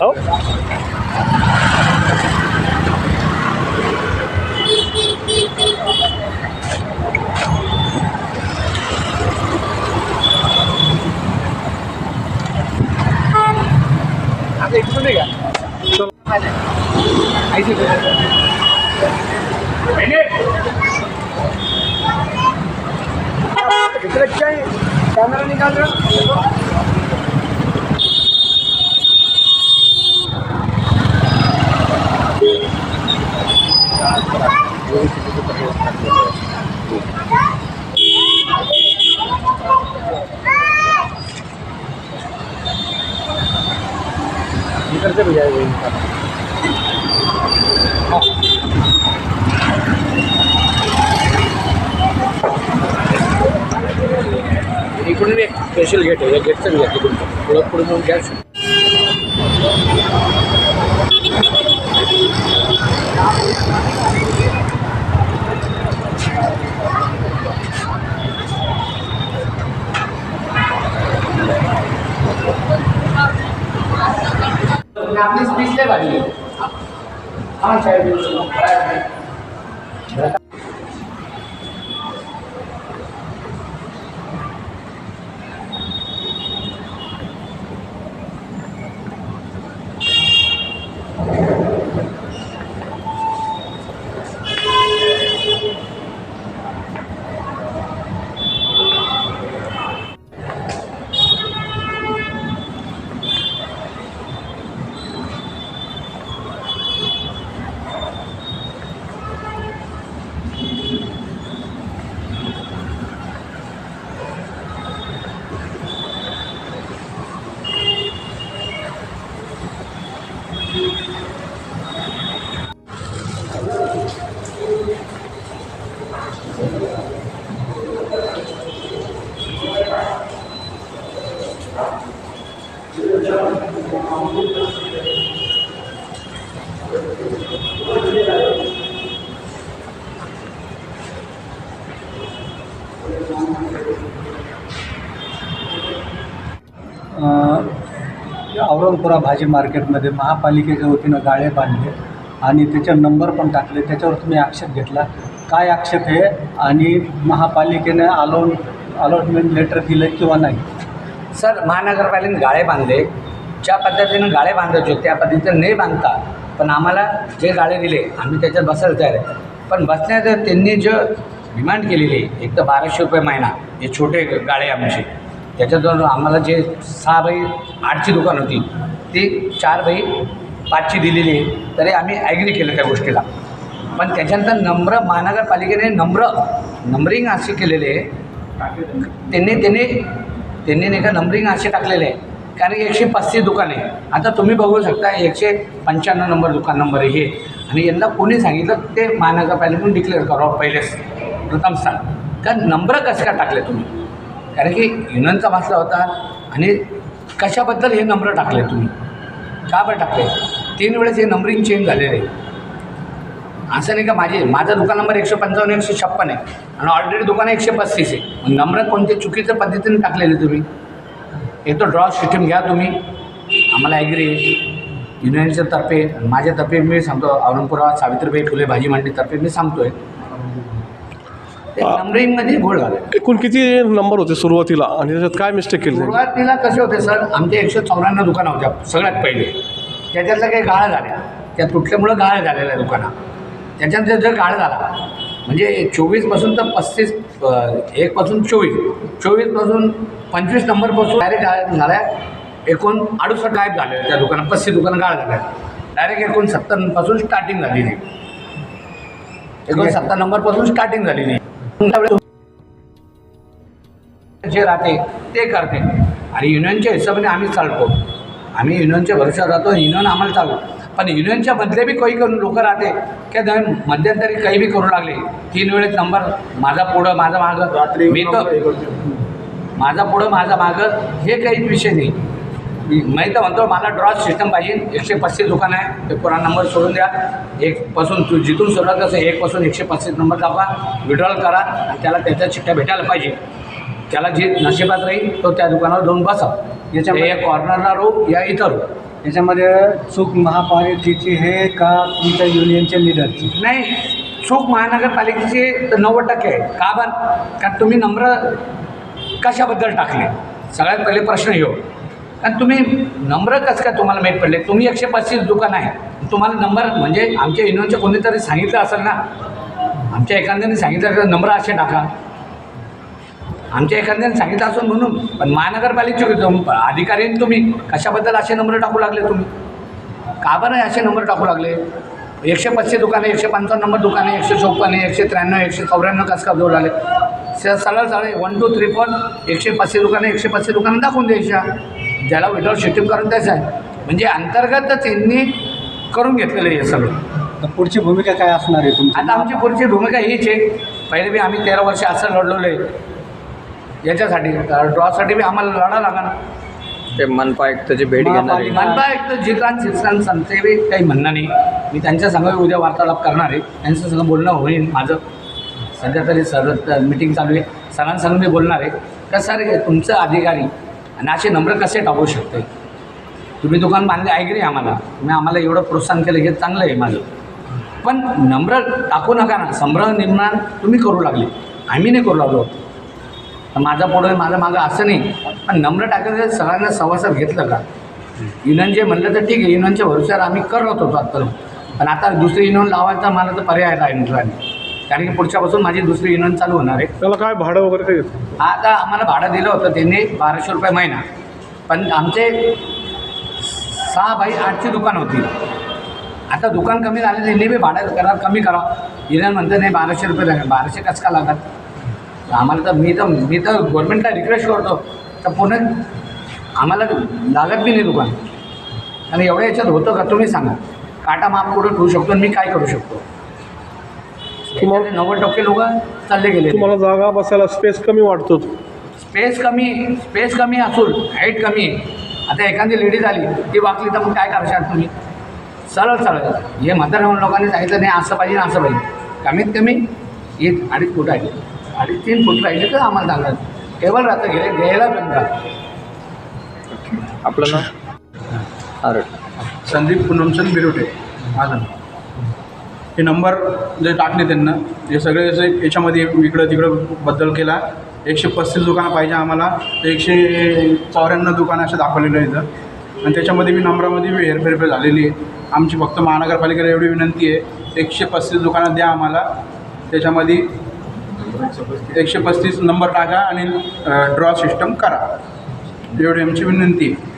Oh? नाही का? Camera निकाल इधर से भैया ये। निकाल इकडून एक स्पेशल गेट आहे या गेटचं घ्या तिकडून थोडं पुढे जाऊन घ्या म्हणजे आपली स्पीच नाही भारी हा साहेब अ, औरंगपुरा भाजी मार्केटमध्ये महापालिकेच्या वतीनं गाळे बांधले आणि त्याचे नंबर पण टाकले. त्याच्यावर तुम्ही आक्षेप घेतला. काय आक्षेप आहे आणि महापालिकेने अलोन अलॉटमेंट लेटर दिलं किंवा नाही? सर महानगरपालिकेने गाळे बांधले. ज्या पद्धतीनं गाळे बांधायचे होते त्या पद्धतीनं नाही बांधता. पण आम्हाला जे गाळे दिले आम्ही त्याच्यात बसायला तयार आहे. पण बसण्याचं त्यांनी जे डिमांड केलेली आहे एक तर बाराशे रुपये महिना हे छोटे गाळे आमचे. त्याच्यातून आम्हाला जे सहा बाई आठची दुकान होती ती चार बाई पाचची दिलेली आहे. तरी आम्ही ॲग्री केलं त्या गोष्टीला. पण त्याच्यानंतर नम्र महानगरपालिकेने नम्र नंबरिंग असे केलेले आहे. त्यांनी त्यांनी त्यांनी नाही का नंबरिंग असे टाकलेले आहे. कारण की एकशे पस्तीस दुकान आहे. आता तुम्ही बघू शकता एकशे पंच्याण्णव नंबर दुकान नंबर आहे हे. आणि यांना कोणी सांगितलं ते महानगरपालिकेतून डिक्लेअर करावं पहिलेच. प्रथम स्थान कारण नंबर कसं काय टाकले तुम्ही? कारण की युनियनचा वाचला होता आणि कशाबद्दल हे नंबर टाकले तुम्ही? का बरं टाकले? तीन वेळेस हे नंबरिंग चेंज झालेले. आहे असं नाही का माझे माझा दुकान नंबर एकशे पंचावन्न एकशे छप्पन आहे. आणि ऑलरेडी दुकान एकशे पस्तीस आहे. मग नंबर कोणत्या चुकीच्या पद्धतीने टाकलेले तुम्ही? एक तर ड्रॉ सिस्टीम घ्या तुम्ही. आम्हाला ॲग्री युनियनच्या तर्फे माझ्यातर्फे मी सांगतो औरंगपुरा सावित्रीबाई फुले भाजी मंडीतर्फे मी सांगतो आहे नंबरिंगमध्ये घोळ झाला. एकूण किती नंबर होते सुरुवातीला? आणि त्याच्यात काय मिस्टेक केली? सुरुवातीला कसे होते सर? आमचे एकशे चौऱ्याण्णव दुकानं होत्या सगळ्यात पहिले. त्याच्यातल्या काही गाळ्या झाल्या. त्या तुटल्यामुळं गाळ्या झालेल्या दुकानं त्याच्यानंतर जर गाळा झाला म्हणजे चोवीसपासून तर पस्तीस एकपासून चोवीस चोवीसपासून पंचवीस नंबरपासून डायरेक्ट झाल्या. एकूण अडुसष्ट गायब झाले त्या दुकानात पस्तीस दुकानं गाळ झाल्या डायरेक्ट एकूण सत्तरपासून स्टार्टिंग झालेली एकूण सत्तर नंबरपासून स्टार्टिंग झालेली त्यावेळेस जे राहते ते करते. आणि युनियनच्या हिशोबाने आम्ही चालतो. आम्ही युनियनच्या भरोशावर राहतो युनियन आम्हाला चालतो पण युनियनच्या बदले बी काही करून लोक राहते. की दर मध्यंतरी काही बी करू लागले. तीन वेळेस नंबर माझा पुढं माझा मागं. मी तर माझा पुढं माझा मागं हे काहीच विषय नाही. मी तर म्हणतो मला ड्रॉ सिस्टम पाहिजे. एकशे पस्तीस दुकान आहे. ते पुरा नंबर सोडून द्या. एकपासून तू जिथून सुरुवात असं एकपासून एकशे पस्तीस नंबर दाखवा. विड्रॉल करा. आणि त्याला त्याच्या चिठ्ठ्या भेटायला पाहिजे. त्याला जे नशिबात राहील तो त्या दुकानावर जाऊन बसा. याच्या या कॉर्नरला रो या इथं रो याच्यामध्ये चूक महापालिकेची आहे का तुमच्या युनियनच्या लीडरची नाही चूक महानगरपालिकेची तर नव्वद टक्के आहे. का बरं? कारण तुम्ही नम्र कशाबद्दल टाकले? सगळ्यात पहिले प्रश्न येऊ कारण तुम्ही नंबर कसं काय तुम्हाला माहीत पडले? तुम्ही एकशे पस्तीस दुकान आहे. तुम्हाला नंबर म्हणजे आमच्या इनोनच्या कोणीतरी सांगितलं असेल ना? आमच्या एखाद्याने सांगितलं तर नंबर असे टाका. आमच्या एखाद्याने सांगितलं असून म्हणून. पण महानगरपालिकेचे तुम- तुम्ही कशाबद्दल असे नंबर टाकू लागले तुम्ही? का बरं असे नंबर टाकू लागले? एकशे पस्तीस दुकाने एकशे पंचावन्न नंबर दुकाने एकशे चौपन्न एकशे त्र्याण्णव एकशे चौऱ्याण्णव कसं का जोड लागले? सरळ सरळ वन टू थ्री फोर एकशे पस्तीस दुकाने एकशे पस्तीस दुकानं दाखवून द्यायच्या. ज्याला विड्रॉल सिस्टीम करून द्यायचं आहे. म्हणजे अंतर्गत त्यांनी करून घेतलेलं आहे हे सगळं. तर पुढची भूमिका काय असणार आहे तुमची? आता आमची पुढची भूमिका हीच आहे. पहिले बी आम्ही तेरा वर्ष असं लढलेलो आहे. याच्यासाठी ड्रॉसाठी बी आम्हाला लढा लागणार. ते मनपा आयुक्ताची भेट घेणार आहे. मनपा एक तर जिकान शिक्षण सांगते बी काही म्हणणं नाही. मी त्यांच्या संग उद्या वार्तालाप करणार आहे. त्यांच्या संग बोलणं होईल माझं. सध्या तरी सर मिटिंग चालू आहे. सरांसंग मी बोलणार आहे. का सर हे तुमचं अधिकारी आणि असे नम्र कसे टाकू शकते? तुम्ही दुकान बांधले ऐकले नाही आम्हाला? तुम्ही आम्हाला एवढं प्रोत्साहन केलं हे चांगलं आहे माझं. पण नम्र टाकू नका ना. संभ्रम निर्माण तुम्ही करू लागले. आम्ही नाही करू लागलो. तर माझा पुढं माझं मागं असं नाही. पण नम्र टाकायचं सगळ्यांना सवासात घेतलं का? युनियन जे म्हणलं तर ठीक आहे. युनियनच्या भरोश्यावर आम्ही करत होतो आत्ता. पण आता दुसरी युनियन लावायचा मला तर पर्याय राहिला नाही कारण की पुढच्यापासून माझी दुसरी युनियन चालू होणार आहे. त्याला काय भाडं वगैरे काय आता आम्हाला भाडं दिलं होतं त्यांनी बाराशे रुपये महिना. पण आमचे सहा बाई आठची दुकान होती. आता दुकान कमी झाले त्यांनी बी भाडं करा कमी करा युनियन म्हणतं नाही बाराशे रुपये लागेल. बाराशे कसं का लागत? आम्हाला तर मी तर मी तर गव्हर्नमेंटला रिक्वेस्ट करतो. तर पुणे आम्हाला लागत बी नाही दुकान. आणि एवढ्या याच्यात होतं का तुम्ही सांगा. काटा माप कुठं ठेवू शकतो आणि मी काय करू शकतो? तुम्हाला- नव्वद टक्के लोक चालले गेले. तुम्हाला जागा बसायला स्पेस कमी वाटतो. स्पेस कमी स्पेस कमी असून हाईट कमी. आहे आता एखादी लेडीज आली ती वाकली तर मग काय करशाल तुम्ही? सरळ सरळ. हे म्हाताऱ्या लोकांनी सांगितलं नाही असं पाहिजे असं पाहिजे. कमीत कमी एक अडीच फूट आहे. अडीच तीन फूट राहिले तर आम्हाला सांगणार टेबल राहतं घे घ्यायला पण राहतं आपलं नाव? अरे संदीप पूनमचंद बिरोटे. माझं नाव. हे नंबर जे टाकले त्यांना हे सगळे असे याच्यामध्ये इकडं तिकडं बद्दल केला. एकशे पस्तीस दुकानं पाहिजे आम्हाला तर एकशे चौऱ्याण्णव दुकानं असे दाखवलेलं आहे इथं. आणि त्याच्यामध्ये बी नंबरामध्ये बी हेरफेर झालेली आहे. आमची फक्त महानगरपालिकेला एवढी विनंती आहे एकशे पस्तीस दुकानं द्या आम्हाला. त्याच्यामध्ये एकशे पस्तीस नंबर टाका आणि ड्रॉ सिस्टम करा. एवढी आमची विनंती आहे.